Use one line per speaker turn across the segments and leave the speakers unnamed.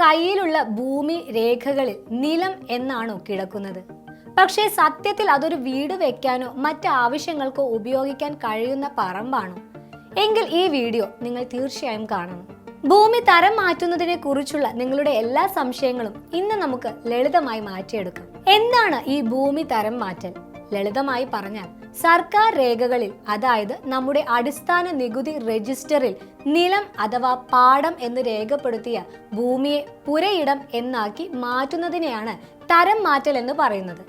കയ്യിലുള്ള ഭൂമി രേഖകളിൽ നിലം എന്നാണോ കിടക്കുന്നത്? പക്ഷേ സത്യത്തിൽ അതൊരു വീട് വെക്കാനോ മറ്റ് ആവശ്യങ്ങൾക്കോ ഉപയോഗിക്കാൻ കഴിയുന്ന പറമ്പാണോ? എങ്കിൽ ഈ വീഡിയോ നിങ്ങൾ തീർച്ചയായും കാണണം. ഭൂമി തരം മാറ്റുന്നതിനെ കുറിച്ചുള്ള നിങ്ങളുടെ എല്ലാ സംശയങ്ങളും ഇന്ന് നമുക്ക് ലളിതമായി മാറ്റിയെടുക്കാം. എന്താണ് ഈ ഭൂമി തരം മാറ്റൽ? ലളിതമായി പറഞ്ഞാൽ സർക്കാർ രേഖകളിൽ അതായത് നമ്മുടെ അടിസ്ഥാന നികുതി രജിസ്റ്ററിൽ നിലം അഥവാ പാടം എന്ന് രേഖപ്പെടുത്തിയ ഭൂമിയെ പുരയിടം എന്നാക്കി മാറ്റുന്നതിനെയാണ് തരം മാറ്റൽ എന്ന് പറയുന്നത്.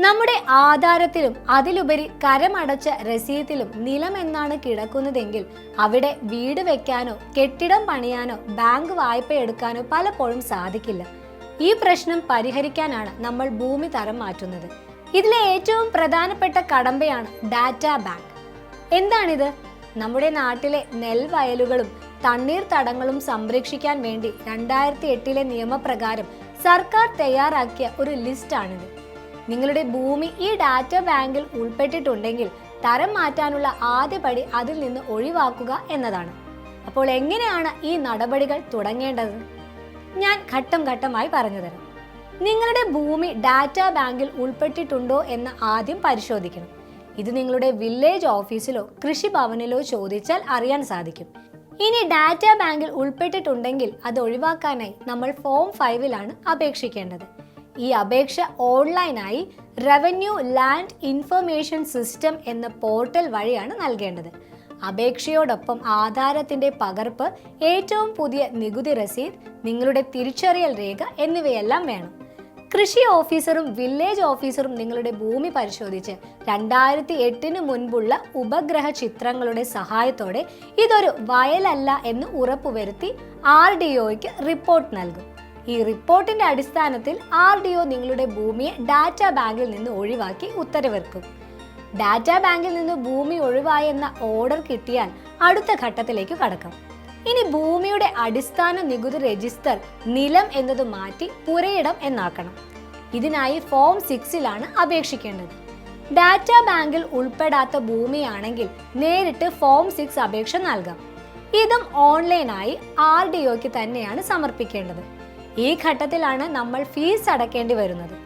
നമ്മുടെ ആധാരത്തിലും അതിലുപരി കരമടച്ച രസീതിലും നിലം എന്നാണ് കിടക്കുന്നതെങ്കിൽ അവിടെ വീട് വെക്കാനോ കെട്ടിടം പണിയാനോ ബാങ്ക് വായ്പ എടുക്കാനോ പലപ്പോഴും സാധിക്കില്ല. ഈ പ്രശ്നം പരിഹരിക്കാനാണ് നമ്മൾ ഭൂമി തരം മാറ്റുന്നത്. ഇതിലെ ഏറ്റവും പ്രധാനപ്പെട്ട കടമ്പയാണ് ഡാറ്റ ബാങ്ക്. എന്താണിത്? നമ്മുടെ നാട്ടിലെ നെൽവയലുകളും തണ്ണീർത്തടങ്ങളും സംരക്ഷിക്കാൻ വേണ്ടി രണ്ടായിരത്തി എട്ടിലെ നിയമപ്രകാരം സർക്കാർ തയ്യാറാക്കിയ ഒരു ലിസ്റ്റാണിത്. നിങ്ങളുടെ ഭൂമി ഈ ഡാറ്റ ബാങ്കിൽ ഉൾപ്പെട്ടിട്ടുണ്ടെങ്കിൽ തരം മാറ്റാനുള്ള ആദ്യപടി അതിൽ നിന്ന് ഒഴിവാക്കുക എന്നതാണ്. അപ്പോൾ എങ്ങനെയാണ് ഈ നടപടികൾ തുടങ്ങേണ്ടത്? ഞാൻ ഘട്ടം ഘട്ടമായി പറഞ്ഞു തരാം. നിങ്ങളുടെ ഭൂമി ഡാറ്റ ബാങ്കിൽ ഉൾപ്പെട്ടിട്ടുണ്ടോ എന്ന് ആദ്യം പരിശോധിക്കണം. ഇത് നിങ്ങളുടെ വില്ലേജ് ഓഫീസിലോ കൃഷിഭവനിലോ ചോദിച്ചാൽ അറിയാൻ സാധിക്കും. ഇനി ഡാറ്റ ബാങ്കിൽ ഉൾപ്പെട്ടിട്ടുണ്ടെങ്കിൽ അത് ഒഴിവാക്കാനായി നമ്മൾ ഫോം ഫൈവിലാണ് അപേക്ഷിക്കേണ്ടത്. ഈ അപേക്ഷ ഓൺലൈനായി റവന്യൂ ലാൻഡ് ഇൻഫർമേഷൻ സിസ്റ്റം എന്ന പോർട്ടൽ വഴിയാണ് നൽകേണ്ടത്. അപേക്ഷയോടൊപ്പം ആധാരത്തിന്റെ പകർപ്പ് ഏറ്റവും പുതിയ നികുതി രസീത് നിങ്ങളുടെ തിരിച്ചറിയൽ രേഖ എന്നിവയെല്ലാം വേണം. കൃഷി ഓഫീസറും വില്ലേജ് ഓഫീസറും നിങ്ങളുടെ ഭൂമി പരിശോധിച്ച് രണ്ടായിരത്തി എട്ടിന് മുൻപുള്ള ഉപഗ്രഹ ചിത്രങ്ങളുടെ സഹായത്തോടെ ഇതൊരു വയലല്ല എന്ന് ഉറപ്പുവരുത്തി ആർ ഡി ഒയ്ക്ക് റിപ്പോർട്ട് നൽകും. ഈ റിപ്പോർട്ടിന്റെ അടിസ്ഥാനത്തിൽ ആർ ഡി ഒ നിങ്ങളുടെ ഭൂമിയെ ഡാറ്റ ബാങ്കിൽ നിന്ന് ഒഴിവാക്കി ഉത്തരവിറക്കും. ഡാറ്റ ബാങ്കിൽ നിന്ന് ഭൂമി ഒഴിവായെന്ന ഓർഡർ കിട്ടിയാൽ അടുത്ത ഘട്ടത്തിലേക്ക് കടക്കാം. ഇനി ഭൂമിയുടെ അടിസ്ഥാന നികുതി രജിസ്റ്റർ നിലം എന്നത് മാറ്റി പുരയിടം എന്നാക്കണം. ഇതിനായി ഫോം സിക്സിലാണ് അപേക്ഷിക്കേണ്ടത്. ഡാറ്റ ബാങ്കിൽ ഉൾപ്പെടാത്ത ഭൂമിയാണെങ്കിൽ നേരിട്ട് ഫോം സിക്സ് അപേക്ഷ നൽകാം. ഇതും ഓൺലൈനായി ആർ ഡി ഒക്ക് തന്നെയാണ് സമർപ്പിക്കേണ്ടത്. ഈ ഘട്ടത്തിലാണ് നമ്മൾ ഫീസ് അടക്കേണ്ടി വരുന്നത്.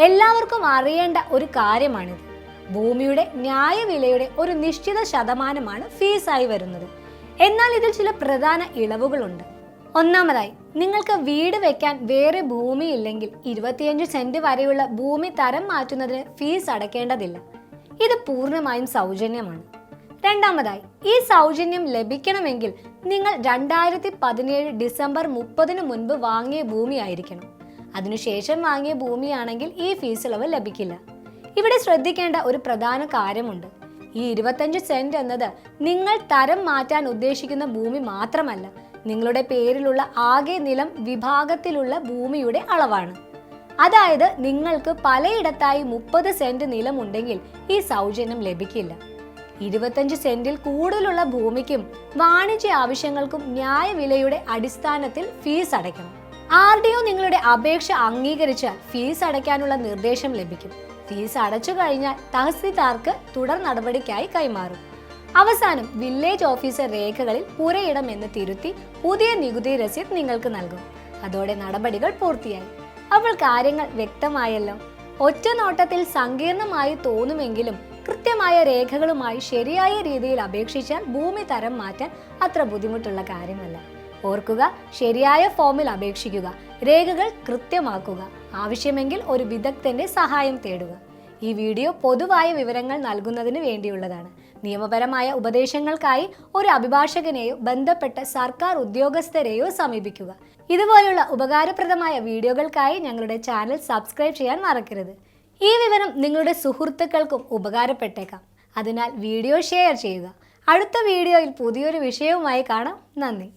എല്ലാവർക്കും അറിയേണ്ട ഒരു കാര്യമാണിത്. ഭൂമിയുടെ ന്യായവിലയുടെ ഒരു നിശ്ചിത ശതമാനമാണ് ഫീസായി വരുന്നത്. എന്നാൽ ഇതിൽ ചില പ്രധാന ഇളവുകളുണ്ട്. ഒന്നാമതായി നിങ്ങൾക്ക് വീട് വെക്കാൻ വേറെ ഭൂമി ഇല്ലെങ്കിൽ ഇരുപത്തിയഞ്ച് സെന്റ് വരെയുള്ള ഭൂമി തരം മാറ്റുന്നതിന് ഫീസ് അടയ്ക്കേണ്ടതില്ല ഇത് പൂർണമായും സൗജന്യമാണ്. രണ്ടാമതായി ഈ സൗജന്യം ലഭിക്കണമെങ്കിൽ നിങ്ങൾ രണ്ടായിരത്തി പതിനേഴ് ഡിസംബർ മുപ്പതിന് മുൻപ് വാങ്ങിയ ഭൂമിയായിരിക്കണം അതിനുശേഷം വാങ്ങിയ ഭൂമിയാണെങ്കിൽ ഈ ഫീസ് ഇളവ് ലഭിക്കില്ല. ഇവിടെ ശ്രദ്ധിക്കേണ്ട ഒരു പ്രധാന കാര്യമുണ്ട്. ഈ ഇരുപത്തഞ്ച് സെന്റ് എന്നത് നിങ്ങൾ തരം മാറ്റാൻ ഉദ്ദേശിക്കുന്ന ഭൂമി മാത്രമല്ല നിങ്ങളുടെ പേരിലുള്ള ആകെ നിലം വിഭാഗത്തിലുള്ള ഭൂമിയുടെ അളവാണ്. അതായത് നിങ്ങൾക്ക് പലയിടത്തായി മുപ്പത് സെന്റ് നിലമുണ്ടെങ്കിൽ ഈ സൗജന്യം ലഭിക്കില്ല. ഇരുപത്തഞ്ച് സെന്റിൽ കൂടുതലുള്ള ഭൂമിക്കും വാണിജ്യ ആവശ്യങ്ങൾക്കും ന്യായവിലയുടെ അടിസ്ഥാനത്തിൽ ഫീസ് അടയ്ക്കണം. ആർ ഡി ഒ നിങ്ങളുടെ അപേക്ഷ അംഗീകരിച്ചാൽ ഫീസ് അടയ്ക്കാനുള്ള നിർദ്ദേശം ലഭിക്കും. ഫീസ് അടച്ചു കഴിഞ്ഞാൽ തഹസിൽദാർക്ക് തുടർ നടപടിക്കായി കൈമാറും. അവസാനം വില്ലേജ് ഓഫീസർ രേഖകളിൽ പുരയിടം എന്ന് തിരുത്തി പുതിയ നികുതി രസീത് നിങ്ങൾക്ക് നൽകും. അതോടെ നടപടികൾ പൂർത്തിയായി. അപ്പോൾ കാര്യങ്ങൾ വ്യക്തമായല്ലോ. ഒറ്റ നോട്ടത്തിൽ സങ്കീർണമായി തോന്നുമെങ്കിലും കൃത്യമായ രേഖകളുമായി ശരിയായ രീതിയിൽ അപേക്ഷിച്ചാൽ ഭൂമി തരം മാറ്റാൻ അത്ര ബുദ്ധിമുട്ടുള്ള കാര്യമല്ല. ഓർക്കുക ശരിയായ ഫോമിൽ അപേക്ഷിക്കുക രേഖകൾ കൃത്യമാക്കുക ആവശ്യമെങ്കിൽ ഒരു വിദഗ്ധന്റെ സഹായം തേടുക. ഈ വീഡിയോ പൊതുവായ വിവരങ്ങൾ നൽകുന്നതിന് വേണ്ടിയുള്ളതാണ്. നിയമപരമായ ഉപദേശങ്ങൾക്കായി ഒരു അഭിഭാഷകനെയോ ബന്ധപ്പെട്ട സർക്കാർ ഉദ്യോഗസ്ഥരെയോ സമീപിക്കുക. ഇതുപോലുള്ള ഉപകാരപ്രദമായ വീഡിയോകൾക്കായി ഞങ്ങളുടെ ചാനൽ സബ്സ്ക്രൈബ് ചെയ്യാൻ മറക്കരുത്. ഈ വിവരം നിങ്ങളുടെ സുഹൃത്തുക്കൾക്കും ഉപകാരപ്പെട്ടേക്കാം. അതിനാൽ വീഡിയോ ഷെയർ ചെയ്യുക. അടുത്ത വീഡിയോയിൽ പുതിയൊരു വിഷയവുമായി കാണാം. നന്ദി.